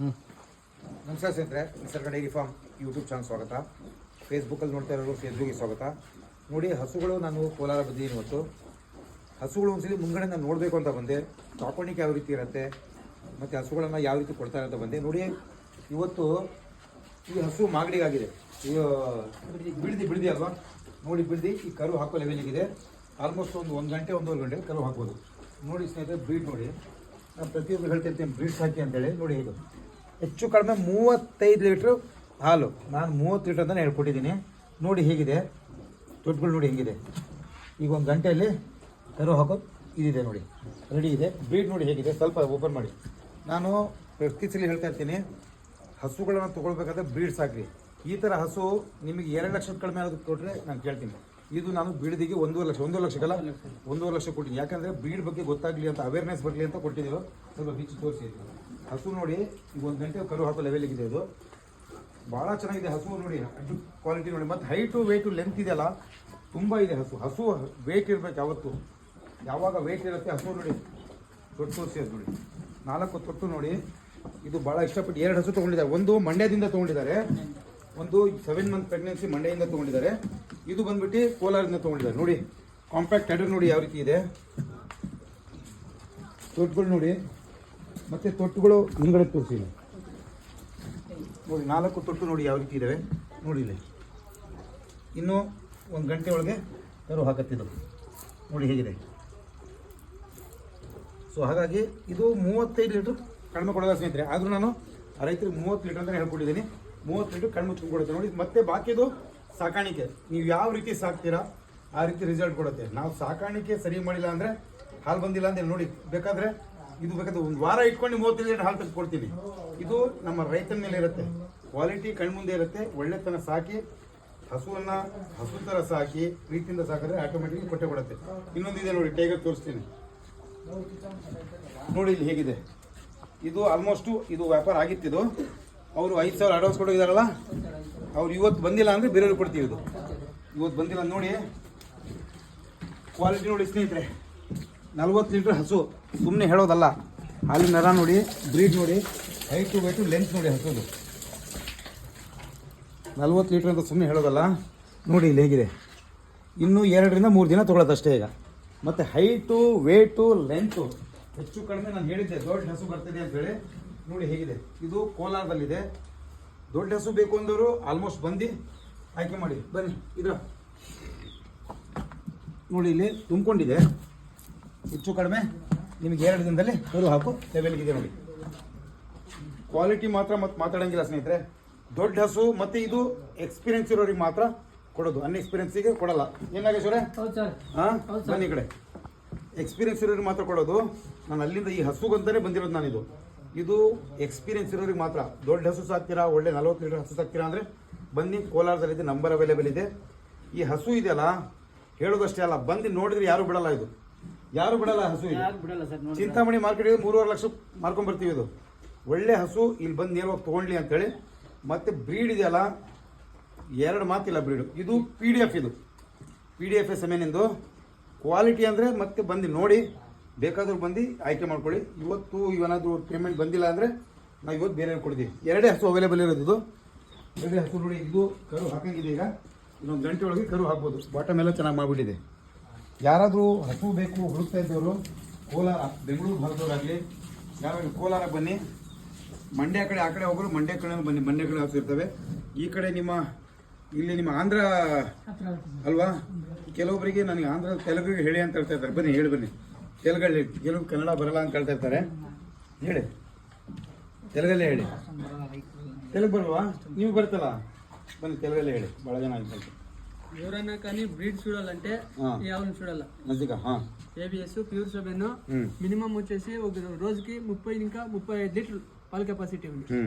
ನಮಸ್ಕಾರ ಸ್ನೇಹಿತರೆ, Nisarga dairy farm YouTube channel ಸ್ವಾಗತ. ಫೇಸ್ಬುಕ್ಕಲ್ಲಿ ನೋಡ್ತಾ ಇರೋರು ಫೇಸ್ಬುಕ್ಗೆ ಸ್ವಾಗತ. ನೋಡಿ, ಹಸುಗಳು ನಾನು ಕೋಲಾರ ಬಂದಿದ್ದೀನಿ ಇವತ್ತು. ಹಸುಗಳು ಒಂದ್ಸಲಿ ಮುಂಗಡೆ ನಾನು ನೋಡಬೇಕು ಅಂತ ಬಂದೆ. ಸಾಕೋಣಿಕೆ ಯಾವ ರೀತಿ ಇರುತ್ತೆ, ಮತ್ತು ಹಸುಗಳನ್ನು ಯಾವ ರೀತಿ ಕೊಡ್ತಾರೆ ಅಂತ ಬಂದೆ. ನೋಡಿ, ಇವತ್ತು ಈ ಹಸು ಮಾಗಡಿಗಾಗಿದೆ ಈ ಬಿಡ್ದಿ ಬಿಡ್ದಿ ಅಲ್ವಾ? ನೋಡಿ, ಬಿಡ್ದಿ, ಈ ಕರು ಹಾಕೋ ಲೆವೆಲಿಗಿದೆ ಆಲ್ಮೋಸ್ಟ್ ಒಂದು ಒಂದು ಗಂಟೆ, ಒಂದೂವರೆ ಗಂಟೆ ಕರು ಹಾಕ್ಬೋದು. ನೋಡಿ ಸ್ನೇಹಿತರೆ ಬ್ರೀಡ್ ನೋಡಿ. ನಾನು ಪ್ರತಿಯೊಬ್ಬರು ಹೇಳ್ತಿರ್ತೀನಿ ಬ್ರೀಡ್ಸ್ ಹಾಕಿ ಅಂತೇಳಿ. ನೋಡಿ ಇದು. ಹೆಚ್ಚು ಕಡಿಮೆ ಮೂವತ್ತೈದು ಲೀಟ್ರ್ ಹಾಲು. ನಾನು ಮೂವತ್ತು ಲೀಟ್ರ್ ಅಂತಲೇ ಹೇಳ್ಕೊಟ್ಟಿದ್ದೀನಿ. ನೋಡಿ ಹೇಗಿದೆ. ದೊಡ್ಡಗಳು ನೋಡಿ ಹೇಗಿದೆ. ಈಗ ಒಂದು ಗಂಟೆಯಲ್ಲಿ ಕರು ಹಾಕೋದು ಇದಿದೆ ನೋಡಿ. ರೆಡಿ ಇದೆ. ಬ್ರೀಡ್ ನೋಡಿ ಹೇಗಿದೆ. ಸ್ವಲ್ಪ ಓಪನ್ ಮಾಡಿ. ನಾನು ಪ್ರತಿ ಸಲ ಹೇಳ್ತಾ ಇರ್ತೀನಿ. ಹಸುಗಳನ್ನು ತೊಗೊಳ್ಬೇಕಾದ್ರೆ ಬ್ರೀಡ್ಸ್ ಹಾಕಿರಿ. ಈ ಥರ ಹಸು ನಿಮಗೆ ಎರಡು ಲಕ್ಷದ ಕಡಿಮೆ ಆಗೋದಕ್ಕೆ ಕೊಟ್ಟರೆ ನಾನು ಕೇಳ್ತೀನಿ. ಇದು ನಾನು ಬೀಡದಿಗೆ ಒಂದೂವರೆ ಲಕ್ಷ, ಒಂದೂವರೆ ಲಕ್ಷಕ್ಕಲ್ಲ, ಒಂದೂವರೆ ಲಕ್ಷ ಕೊಟ್ಟಿದ್ದೀನಿ. ಯಾಕಂದರೆ ಬೀಡ್ ಬಗ್ಗೆ ಗೊತ್ತಾಗಲಿ ಅಂತ ಅವೇರ್ನೆಸ್ ಬರಲಿ ಅಂತ ಕೊಟ್ಟಿದ್ದೀವಿ ಸ್ವಲ್ಪ ಬಿಚ್ಚಿ ತೋರಿಸಿ ಹಸು ನೋಡಿ, ಈಗ ಒಂದು ಗಂಟೆ ಕರು ಹಾಕೋ ಲೆವೆಲಿಗಿದೆ ಇದು. ಭಾಳ ಚೆನ್ನಾಗಿದೆ ಹಸು ನೋಡಿ ಕ್ವಾಲಿಟಿ ನೋಡಿ. ಮತ್ತು ಹೈಟು ವೆಯ್ಟು ಲೆಂತ್ ಇದೆಯಲ್ಲ, ತುಂಬ ಇದೆ ಹಸು. ಹಸು ವೆಯ್ಟ್ ಇರಬೇಕು ಯಾವತ್ತು. ಯಾವಾಗ ವೆಯ್ಟ್ ಇರುತ್ತೆ ಹಸು ನೋಡಿ. ದೊಡ್ಡ ತೋರಿಸಿ ಅದು ನೋಡಿ. ನಾಲ್ಕು ತೊಟ್ಟು ನೋಡಿ. ಇದು ಭಾಳ ಇಷ್ಟಪಟ್ಟು ಎರಡು ಹಸು ತೊಗೊಂಡಿದ್ದಾರೆ. ಒಂದು ಮಂಡ್ಯದಿಂದ ತೊಗೊಂಡಿದ್ದಾರೆ. ಒಂದು ಸೆವೆನ್ ಮಂತ್ ಪ್ರೆಗ್ನೆನ್ಸಿ ಮಂಡೆಯಿಂದ ತೊಗೊಂಡಿದ್ದಾರೆ. ಇದು ಬಂದ್ಬಿಟ್ಟು ಕೋಲಾರದಿಂದ ತೊಗೊಂಡಿದ್ದಾರೆ. ನೋಡಿ ಕಾಂಪ್ಯಾಕ್ಟ್ ಹೆಡರ್ ನೋಡಿ ಯಾವ ರೀತಿ ಇದೆ. ತೊಟ್ಟುಗಳು ನೋಡಿ. ಮತ್ತೆ ತೊಟ್ಟುಗಳು ಹಿಂಗಡೆ ತೋರಿಸಿ ನೋಡಿ, ನಾಲ್ಕು ತೊಟ್ಟು ನೋಡಿ ಯಾವ ರೀತಿ ಇದ್ದಾವೆ ನೋಡಿ ಇಲ್ಲಿ. ಇನ್ನು ಒಂದು ಗಂಟೆ ಒಳಗೆ ಕರು ಹಾಕತ್ತಿದ್ದು. ನೋಡಿ ಹೇಗಿದೆ. ಸೊ ಹಾಗಾಗಿ ಇದು ಮೂವತ್ತೈದು ಲೀಟ್ರ್ ಕಡಿಮೆ ಕೊಡೋದ ಸ್ನೇಹಿತರೆ? ಆದರೂ ನಾನು ರೈತರಿಗೆ ಮೂವತ್ತು ಲೀಟ್ರ್ ಅಂತಲೇ ಹೇಳ್ಕೊಟ್ಟಿದ್ದೀನಿ. ಮೂವತ್ತು ಕಣ್ಣು ಮುಚ್ಚಿ ಕೊಡುತ್ತೆ ನೋಡಿ, ಮತ್ತೆ ಬಾಕಿದು ಸಾಕಾಣಿಕೆ. ನೀವು ಯಾವ ರೀತಿ ಸಾಕ್ತೀರಾ, ಆ ರೀತಿ ರಿಸಲ್ಟ್ ಕೊಡುತ್ತೆ. ನಾವು ಸಾಕಾಣಿಕೆ ಸರಿ ಮಾಡಿಲ್ಲ ಅಂದರೆ ಹಾಲು ಬಂದಿಲ್ಲ ಅಂದ್ರೆ ನೋಡಿ, ಬೇಕಾದ್ರೆ ಇದು ಬೇಕಾದ್ರೆ ಒಂದು ವಾರ ಇಟ್ಕೊಂಡು ಮೂವತ್ತು ಲೀಟರ್ ಹಾಲು ತೆಗೆದು ಕೊಡ್ತೀನಿ. ಇದು ನಮ್ಮ ರೈತನ ಮೇಲೆ ಇರುತ್ತೆ. ಕ್ವಾಲಿಟಿ ಕಣ್ಮುಂದೆ ಇರುತ್ತೆ. ಒಳ್ಳೆತನ ಸಾಕಿ, ಹಸುವನ್ನ ಹಸು ಥರ ಸಾಕಿ, ಪ್ರೀತಿಯಿಂದ ಸಾಕಿದ್ರೆ ಆಟೋಮೆಟಿಕ್ ಕೊಟ್ಟೆ ಕೊಡುತ್ತೆ. ಇನ್ನೊಂದಿದೆ ನೋಡಿ, ಟೈಗರ್ ತೋರಿಸ್ತೀನಿ. ನೋಡಿ, ಇಲ್ಲಿ ಹೇಗಿದೆ. ಇದು ಆಲ್ಮೋಸ್ಟು ಇದು ವ್ಯಾಪಾರ ಆಗಿತ್ತಿದು ಅವರು ಐದು ಸಾವಿರ ಅಡ್ವಾನ್ಸ್ ಕೊಡೋಗಿದಾರಲ್ಲ ಅವ್ರು ಇವತ್ತು ಬಂದಿಲ್ಲ ಅಂದರೆ ಬೇರೆಯವ್ರಿಗೆ ಕೊಡ್ತೀವಿ ಇದು. ಇವತ್ತು ಬಂದಿಲ್ಲ ನೋಡಿ ಕ್ವಾಲಿಟಿ ನೋಡಿ ಸ್ನೇಹಿತರೆ, ನಲ್ವತ್ತು ಲೀಟ್ರ್ ಹಸು. ಸುಮ್ಮನೆ ಹೇಳೋದಲ್ಲ, ಹಾಲಿನ ನರ ನೋಡಿ ಬ್ರೀಡ್ ನೋಡಿ ಹೈಟು ವೈಟು ಲೆಂತ್ ನೋಡಿ ಹಸುದು. ನಲ್ವತ್ತು ಲೀಟ್ರ್ ಅಂತ ಸುಮ್ಮನೆ ಹೇಳೋದಲ್ಲ, ನೋಡಿ ಇಲ್ಲಿ ಹೇಗಿದೆ. ಇನ್ನೂ ಎರಡರಿಂದ ಮೂರು ದಿನ ತೊಗೊಳ್ಳೋದಷ್ಟೇ ಈಗ. ಮತ್ತು ಹೈಟು ವೇಟು ಲೆಂತು ಹೆಚ್ಚು ಕಡಿಮೆ ನಾನು ಹೇಳಿದ್ದೆ, ದೊಡ್ಡ ಹಸು ಬರ್ತಿದೆ ಅಂತೇಳಿ ನೋಡಿ ಹೇಗಿದೆ. ಇದು ಕೋಲಾರದಲ್ಲಿದೆ. ದೊಡ್ಡ ಹಸು ಬೇಕು ಅಂದವರು ಆಲ್ಮೋಸ್ಟ್ ಬಂದು ಆಯ್ಕೆ ಮಾಡಿ. ಬನ್ನಿ ಇದ್ರ. ನೋಡಿ ಇಲ್ಲಿ ತುಂಬಿಕೊಂಡಿದೆ. ಹೆಚ್ಚು ಕಡಿಮೆ ನಿಮಗೆ ಎರಡು ದಿನದಲ್ಲಿ ಕರು ಹಾಕು ಲೆವೆಲ್ಗಿದೆ ನೋಡಿ. ಕ್ವಾಲಿಟಿ ಮಾತ್ರ ಮತ್ತೆ ಮಾತಾಡಂಗಿಲ್ಲ ಸ್ನೇಹಿತರೆ. ದೊಡ್ಡ ಹಸು ಮತ್ತೆ ಇದು ಎಕ್ಸ್ಪೀರಿಯನ್ಸ್ ಇರೋರಿಗೆ ಮಾತ್ರ ಕೊಡೋದು. ಅನ್ಎಕ್ಸ್ಪೀರಿಯನ್ಸಿಗೆ ಕೊಡಲ್ಲ. ಏನಾಗೇಶ್ವರೇ ಹಾಂ? ಬನ್ನಿ ಕಡೆ. ಎಕ್ಸ್ಪೀರಿಯನ್ಸ್ ಇರೋರಿಗೆ ಮಾತ್ರ ಕೊಡೋದು. ನಾನು ಅಲ್ಲಿಂದ ಈ ಹಸುಗಂತಾನೆ ಬಂದಿರೋದು ನಾನಿದು. ಇದು ಎಕ್ಸ್ಪೀರಿಯನ್ಸ್ ಇರೋರಿಗೆ ಮಾತ್ರ. ದೊಡ್ಡ ಹಸು ಸಾಕ್ತೀರಾ ಒಳ್ಳೆ ನಲವತ್ತು ಲೀಟರ್ ಹಸು ಸಾಕ್ತೀರಾ ಅಂದರೆ ಬನ್ನಿ ಕೋಲಾರದಲ್ಲಿದೆ ನಂಬರ್ ಅವೈಲೇಬಲ್ ಇದೆ. ಈ ಹಸು ಇದೆಯಲ್ಲ ಹೇಳೋದಷ್ಟೇ ಅಲ್ಲ ಬಂದು ನೋಡಿದ್ರೆ ಯಾರು ಬಿಡಲ್ಲ ಇದು. ಯಾರು ಬಿಡಲ್ಲ ಹಸು ಇದು. ಚಿಂತಾಮಣಿ ಮಾರ್ಕೆಟಿಗೆ ಮೂರುವರೆ ಲಕ್ಷ ಮಾರ್ಕೊಂಡ್ಬರ್ತೀವಿ ಇದು. ಒಳ್ಳೆ ಹಸು ಇಲ್ಲಿ ಬಂದು ನೇರವಾಗಿ ತೊಗೊಳ್ಳಿ ಅಂತೇಳಿ. ಮತ್ತೆ ಬ್ರೀಡ್ ಇದೆಯಲ್ಲ ಎರಡು ಮಾತಿಲ್ಲ ಬ್ರೀಡು ಇದು ಪಿ ಡಿ ಎಫ್ ಇದು. P D F S quality ಅಂದರೆ ಮತ್ತೆ ಬಂದು ನೋಡಿ. ಬೇಕಾದ್ರೂ ಬಂದು ಆಯ್ಕೆ ಮಾಡ್ಕೊಳ್ಳಿ. ಇವತ್ತು ಇವನಾದರೂ ಪೇಮೆಂಟ್ ಬಂದಿಲ್ಲ ಅಂದರೆ ನಾವು ಇವತ್ತು ಬೇರೆ ಕೊಡ್ತೀವಿ. ಎರಡೇ ಹಸು ಅವೈಲೇಬಲ್ ಇರೋದು ಇದು ಎರಡೇ ಹಸು ನೋಡಿ, ಇದು ಕರು ಹಾಕಂಗಿದೆ ಈಗ. ಇನ್ನೊಂದು ಗಂಟೆ ಒಳಗೆ ಕರು ಹಾಕ್ಬೋದು. ಬಾಟಮ್ ಎಲ್ಲ ಚೆನ್ನಾಗಿ ಮಾಡಿಬಿಟ್ಟಿದೆ. ಯಾರಾದರೂ ಹಸು ಬೇಕು, ಹುಡುಕ್ತಾ ಇದ್ದವರು, ಕೋಲಾರ, ಬೆಂಗಳೂರು ಭಾಗದವರಾಗಲಿ ಯಾರಾದರೂ ಕೋಲಾರ ಬನ್ನಿ. ಮಂಡ್ಯ ಕಡೆ, ಆ ಕಡೆ ಹೋಗೋರು ಮಂಡ್ಯ ಕಡೆ ಬನ್ನಿ. ಮಂಡ್ಯ ಕಡೆ ಹಸು ಇರ್ತವೆ. ಈ ಕಡೆ ನಿಮ್ಮ, ಇಲ್ಲಿ ನಿಮ್ಮ ಆಂಧ್ರ ಅಲ್ವಾ? ಕೆಲವೊಬ್ಬರಿಗೆ ನನಗೆ ಆಂಧ್ರ ತೆಲುಗು ಹೇಳಿ ಅಂತ ಹೇಳ್ತಾ ಇದ್ದಾರೆ. ಬನ್ನಿ, ಹೇಳಿ ಬನ್ನಿ. ತೆಲುಗಲ್ಲಿ ಕೆಲವು ಕನ್ನಡ ಬರಲ್ಲ ಅಂತ ಹೇಳ್ತಾ ಇರ್ತಾರೆ ಹೇಳಿ ತೆಲುಗಲ್ಲೇ ಹೇಳಿ ತೆಲುಗು ಬರಲ್ವಾ ನೀವು ಬರ್ತಲ್ಲ ಬನ್ನಿ ತೆಲುಗಲ್ಲೇ ಹೇಳಿ ಭಾಳ ಜನ ಆಯ್ತು ఎవరైనా కానీ బ్రీడ్ చూడాలంటే ఆ. ఈ ఆవును చూడాలి ನಜೀಕ ಹಾಂ ఏబిఎస్ ప్యూర్ సెవెన్ ಹ್ಞೂ మినిమం వచ్చేసి ఒక రోజుకి ముప్పై ఇంకా ముప్పై ఐదు లీటర్ పాల కెపాసిటీ ఉంది ಹ್ಞೂ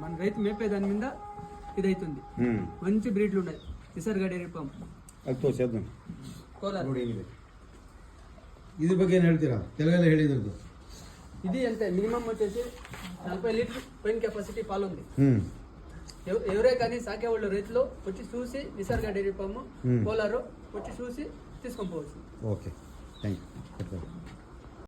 మన రైతు మేపే దాని మీద ఇదైతుంది ಹ್ಞೂ మంచి బ్రీడ్లు ఉన్నాయి నిసర్గ డైరీ పంప్ ಅದು ತೋರಿಸಿ ಅದು కోలార్ ನೋಡಿ ಏನಿದೆ ಇದ್ರ ಬಗ್ಗೆ ಏನು ಹೇಳ್ತೀರಾ ತೆಲುಗಲ್ಲೇ ಹೇಳಿದ್ರದ್ದು ఇది అంతే మినిమం వచ్చేసి నలభై లీటర్ పైన కెపాసిటీ పాలు ఉంది ಹ್ಞೂ ఎవ- ఎవరే కానీ సాకే వాళ్ళు రైతులు వచ్చి చూసి Nisarga dairy pump Hmm. Kolar వచ్చి చూసి తీసుకొని పోవచ్చు ಓಕೆ ಥ್ಯಾಂಕ್ ಯು